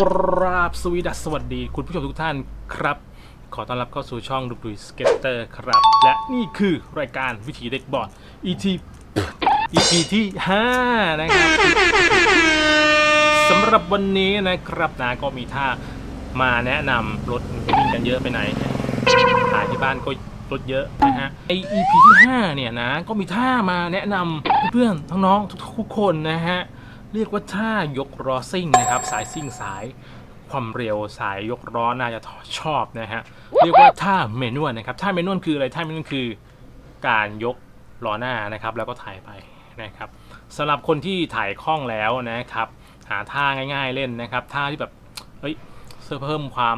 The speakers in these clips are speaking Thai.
กราบสวีดัสสวัสดี คุณผู้ชมทุกท่านครับ ขอต้อนรับเข้าสู่ช่องดุดุยสเก็ตเตอร์ครับ และนี่คือรายการวิถีเด็กบอร์ด ET EP ที่ 5 นะครับสำหรับวันนี้นะครับนะก็มีท่ามาแนะนำรถวิ่งกันเยอะไปไหนถ่ายที่บ้านก็รถเยอะนะฮะไอ EP ที่ 5 เนี่ยนะ ก็มีท่ามาแนะนำเพื่อนๆน้องๆทุกๆคนนะฮะ เรียกว่าท่ายกล้อซิ่งนะครับ สายซิ่งสายความเร็วสายยกล้อน่าจะชอบนะฮะเรียกว่าท่าเมนวลนะครับท่าเมนวลคืออะไรท่าเมนวลคือการยกล้อหน้านะครับ แล้วก็ถ่ายไปนะครับสำหรับคนที่ถ่ายคล่องแล้วนะครับ หาท่าง่าย ๆเล่นนะครับท่าที่แบบเฮ้ยเพื่อเพิ่มความ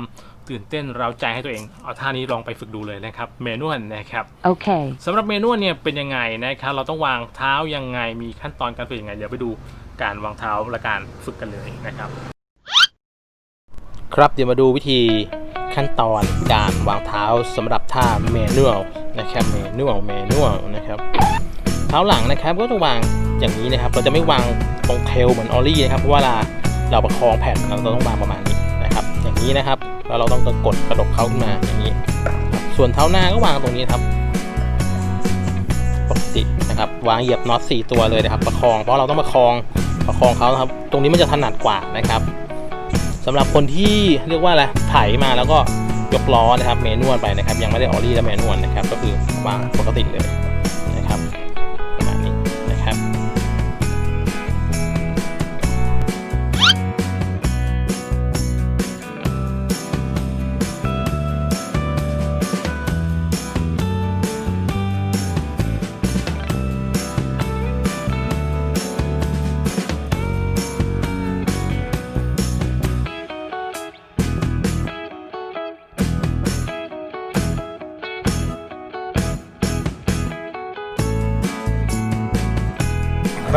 ตื่นเต้นเราใจให้ตัวเอง เอาท่านี้ลองไปฝึกดูเลยนะครับ เมนวลนะครับ Okay. สำหรับเมนูเนี่ยเป็นยังไงนะครับ เราต้องวางเท้ายังไงมีขั้นตอนการฝึกยังไง เดี๋ยวไปดู การวางเท้าและการฝึกกันเลยนะครับ ครับเดี๋ยวมาดูวิธีขั้นตอนการวางเท้าสำหรับท่าเมนูนะครับเมนูเมนูนะครับ เท้าหลังนะครับก็จะวางอย่างนี้นะครับ เราจะไม่วางตรงเทลเหมือนออลลี่นะครับเพราะว่าเวลาเราประคองแผ่นเราต้องวางประมาณนี้นะครับ อย่างนี้นะครับแล้วเราต้องกดกระดกเขาขึ้นมาอย่างนี้ ส่วนเท้าหน้าก็วางตรงนี้ครับปกตินะครับ วางเหยียบน็อต4ตัวเลยนะครับ ประคองเพราะเราต้องประคอง ประคองเขาครับ ตรงนี้มันจะถนัดกว่านะครับสำหรับคนที่เรียกว่าอะไรไถมาแล้วก็ยกล้อนะครับเมนวลไปนะครับ ยังไม่ได้ออรี่และเมนวลนะครับ ก็คือวางปกติเลย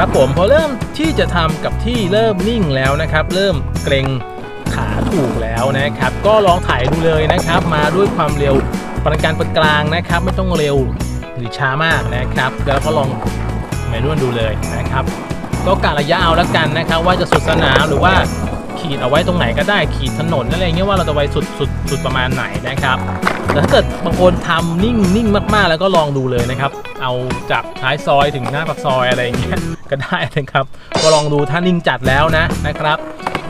ครับผมพอเริ่มที่จะทำกับที่เริ่มนิ่งแล้วนะครับ เริ่มเกรงขาถูกแล้วนะครับ ก็ลองถ่ายดูเลยนะครับ มาด้วยความเร็วปานกลางปานกลางนะครับ ไม่ต้องเร็วหรือช้ามากนะครับแล้วก็ลองแมนวลดูเลยนะครับ ก็การะยะเอาแล้วกันนะครับ ว่าจะสุดสนามหรือว่า ขีดเอาไว้ตรงไหนก็ได้ขีดถนนอะไรเงี้ยว่าเราจะไว้สุดสุดสุดประมาณไหนนะครับแต่ถ้าเกิดบางคนทำนิ่งนิ่งมากๆ แล้วก็ลองดูเลยนะครับ เอาจากท้ายซอยถึงหน้าปากซอยอะไรเงี้ยก็ได้นะครับ ก็ลองดูถ้านิ่งจัดแล้วนะนะครับ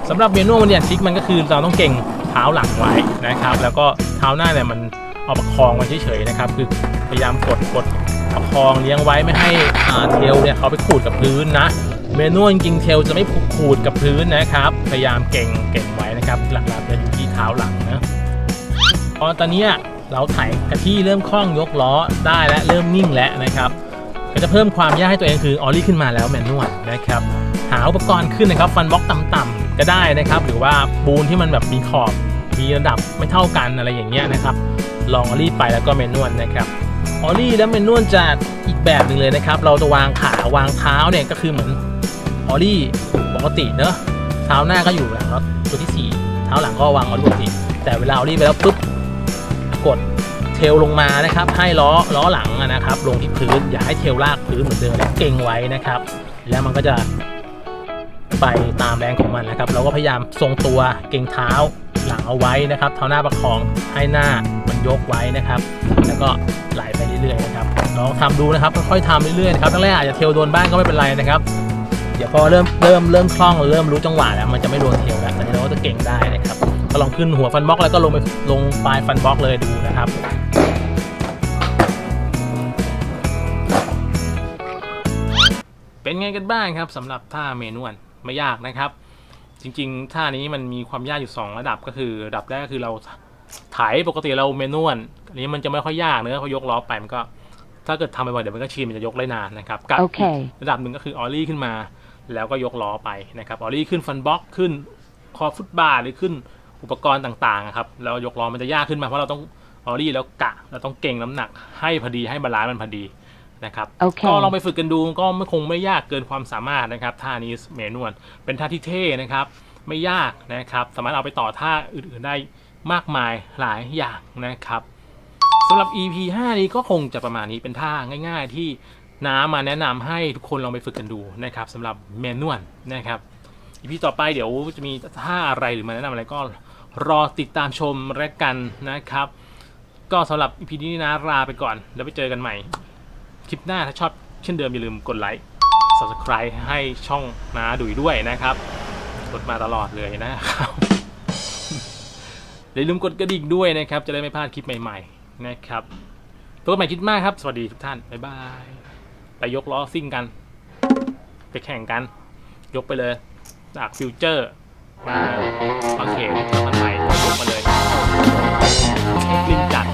สำหรับเมนูมันเนี่ยทริกมันก็คือเราต้องเก่งเท้าหลังไว้นะครับ แล้วก็เท้าหน้าเนี่ยมันเอาประคองไว้เฉยๆนะครับ คือพยายามกดกดประคองเลี้ยงไว้ไม่ให้เทลเนี่ยเขาไปขูดกับพื้นนะ เมนูจริงเทลจะไม่ขูดกับพื้นนะครับ พยายามเก่งเก่งไว้นะครับ หลักๆจะอยู่ที่เท้าหลังนะพอตอนนี้เราไถกะที่เริ่มคล่องยกล้อได้และเริ่มนิ่งแล้วนะครับก็จะเพิ่มความยากให้ตัวเองคือออลลี่ขึ้นมาแล้วแมนนวลนะครับหาอุปกรณ์ขึ้นนะครับฟันบล็อกต่ำๆก็ได้นะครับ หรือว่าปูนที่มันแบบมีขอบมีระดับไม่เท่ากันอะไรอย่างเงี้ยนะครับ ลองออลลี่ไปแล้วก็แมนนวลนะครับออลลี่และแมนนวลจะอีกแบบหนึ่งเลยนะครับ เราจะวางขาวางเท้าเนี่ยก็คือเหมือน ออลลี่ปกติเนอะเท้าหน้าก็อยู่หลังแล้วตัวที่สี่เท้าหลังก็วางออลลี่ปกติ แต่เวลาออลลี่ไปแล้วปุ๊บกดเทลลงมานะครับ ให้ล้อล้อหลังนะครับ ลงที่พื้นอย่าให้เทลลากพื้นเหมือนเดิมเก่งไว้นะครับ แล้วมันก็จะไปตามแรงของมันนะครับ เราก็พยายามทรงตัวเก่งเท้าหลังเอาไว้นะครับเท้าหน้าประคองให้หน้ามันยกไว้นะครับ แล้วก็ไหลไปเรื่อยๆนะครับลองทำดูนะครับค่อยๆทำเรื่อยๆนะครับแรกๆอาจจะเทลโดนบ้างก็ไม่เป็นไรนะครับ เดี๋ยวพอเริ่มเริ่มเริ่มคล่องเริ่มรู้จังหวะแล้วมันจะไม่โดนเทลแล้วแต่เราก็จะเก่งได้นะครับก็ลองขึ้นหัวฟันบล็อกแล้วก็ลงไปลงปลายฟันบล็อกเลยดูนะครับเป็นไงกันบ้างครับสำหรับท่าเมนวลไม่ยากนะครับ จริงๆท่านี้มันมีความยากอยู่ 2 ระดับก็คือระดับแรกก็คือเราไถปกติเราเมนวลอันนี้มันจะไม่ค่อยยากเนอะเพราะยกล้อไปมันก็ ถ้าเกิดทำบ่อยๆเดี๋ยวมันก็ชินมันจะยกได้นานนะครับกับโอเคระดับหนึ่งก็คือออลลี่ขึ้นมา แล้วก็ยกล้อไปนะครับออลลี่ขึ้นฟันบล็อกขึ้นคอฟุตบาร์หรือขึ้นอุปกรณ์ต่างๆอะครับแล้วยกล้อมันจะยากขึ้นมาเพราะเราต้องออลลี่แล้วกะเราต้องเก่งน้ำหนักให้พอดีให้บาลานซ์มันพอดีนะครับโอเคก็ลองไปฝึกกันดูก็ไม่คงไม่ยากเกินความสามารถนะครับท่านี้เมนวลเป็นท่าที่เท่นะครับ ไม่ยากนะครับ สามารถเอาไปต่อท่าอื่นๆได้มากมายหลายอย่างนะครับสำหรับ EP 5 นี้ก็คงจะประมาณนี้เป็นท่าง่าย ๆ ที่ น้ามาแนะนำให้ทุกคนลองไปฝึกกันดูนะครับสำหรับเมนวลนะครับอีพีต่อไปเดี๋ยวจะมีท่าอะไรหรือมาแนะนำอะไรก็รอติดตามชมและกันนะครับ ก็สำหรับอีพีนี้นะลาไปก่อน แล้วไปเจอกันใหม่ คลิปหน้าถ้าชอบเช่นเดิมอย่าลืมกดไลค์ subscribe ให้ช่องน้าดุยด้วยนะครับ กดมาตลอดเลยนะครับอย่าลืมกดกระดิ่งด้วยนะครับ จะได้ไม่พลาดคลิปใหม่ ๆ นะครับพบกันใหม่คลิปหน้าครับ สวัสดีทุกท่าน บ๊ายบาย ไปยกล้อซิ่งกัน ไปแข่งกัน ยกไปเลย จากฟิวเจอร์ มาบางเขนแล้วมันใหม่ยกมาเลยลิงจัด